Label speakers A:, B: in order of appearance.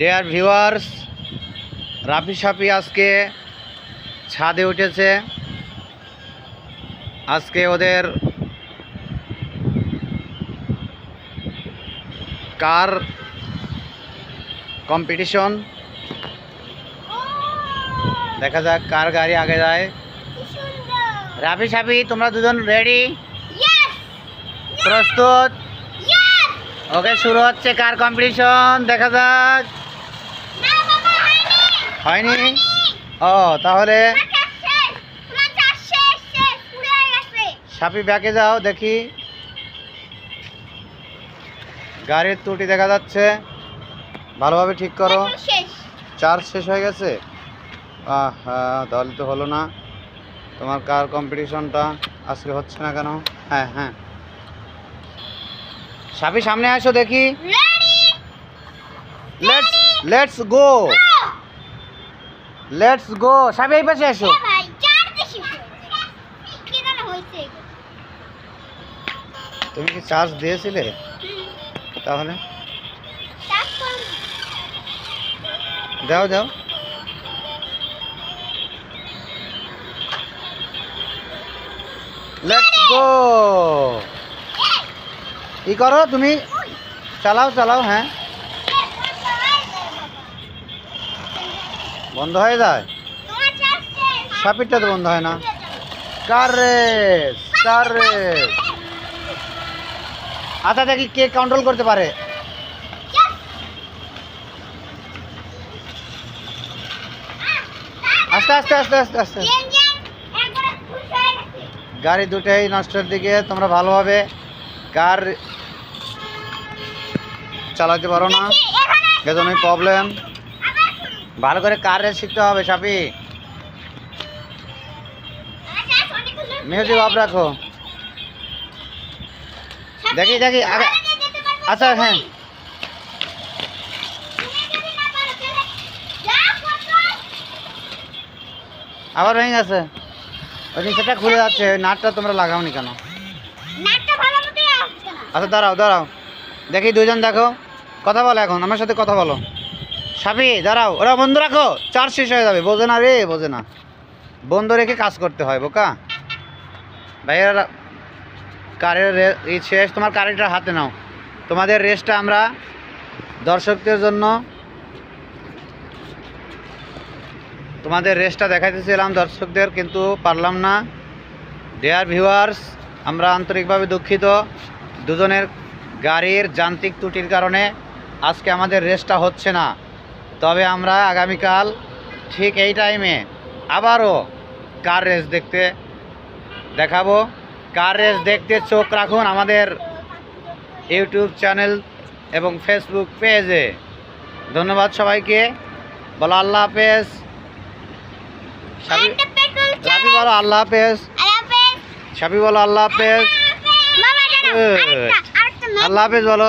A: Dear viewers Rafi সাপি আজকে ছাদে উঠেছে। আজকে ওদের কার কম্পিটিশন দেখা যাক কার গাড়ি আগে যায়। রাফি সাফি তোমরা দুজন রেডি প্রস্তুত? ওকে শুরু হচ্ছে কার কম্পিটিশন দেখা যাক। হয়নি? ও তাহলে সাপি ব্যাকে যাও দেখি। গাড়ির ত্রুটি দেখা যাচ্ছে। ভালোভাবে ঠিক করো। চার্জ শেষ হয়ে গেছে? হ্যাঁ তাহলে তো হলো না। তোমার কার কম্পিটিশনটা? আজকে হচ্ছে না কেন? হ্যাঁ হ্যাঁ। সাপি সামনে আসো দেখি। Let's let's go let's go সাপি এই পাশে এসো তুমি কি চার্জ দিয়েছিলে? তাহলে? দাও দাও। লেটস গো ই করো তুমি? চালাও চালাও হ্যাঁ। বন্ধ হয়ে যায়? সাপিরটা তো বন্ধ হয় না। কার রেস কার রেস আচ্ছা দেখি কে কন্ট্রোল করতে পারে। আস্তে আস্তে আস্তে আস্তে আস্তে। গাড়ি দুটাই নষ্টের দিকে তোমরা ভালোভাবে কার চালাতে পারো না। এজন্যই প্রবলেম ভালো করে কার রেস শিখতে হবে সাপি মিউজিক অফ রাখো। দেখি দেখি আচ্ছা হ্যাঁ। আবার ভেঙে গেছে। ওই নিচেটা খুলে যাচ্ছে, ওই নাটটা তোমরা লাগাওনি কেন? আচ্ছা দাঁড়াও দাঁড়াও। দেখি, দুজন দেখো। কথা বলো এখন, আমার সাথে কথা বলো। সাবি দাঁড়াও। ওরা বন্ধ রাখো। চার্জ শেষ হয়ে যাবে। বোঝে না রে, বোঝে না। বন্ধ রেখে কাজ করতে হয়, বোকা। ভাইয়েরা, কারের শেষ। তোমার কারেন্টটা হাতে নাও। তোমাদের রেসটা আমরা দর্শকদের জন্য তোমাদের রেসটা দেখাইতেছিলাম দর্শকদের, কিন্তু পারলাম না। ডেয়ার ভিউয়ার্স আমরা আন্তরিকভাবে দুঃখিত। দুজনের গাড়ির যান্ত্রিক ত্রুটির কারণে আজকে আমাদের রেসটা হচ্ছে না। তবে আমরা আগামীকাল ঠিক এই টাইমে আবারও কার রেস দেখতে দেখাবো। কার রেস দেখতে চোখ রাখুন আমাদের ইউটিউব চ্যানেল এবং ফেসবুক পেজে ধন্যবাদ সবাইকে। বলো আল্লাহ হাফেজ। সাবি বলো আল্লাহ হাফেজ। সাবি বলো আল্লাহ হাফেজ। আল্লাহ হাফেজ বলো।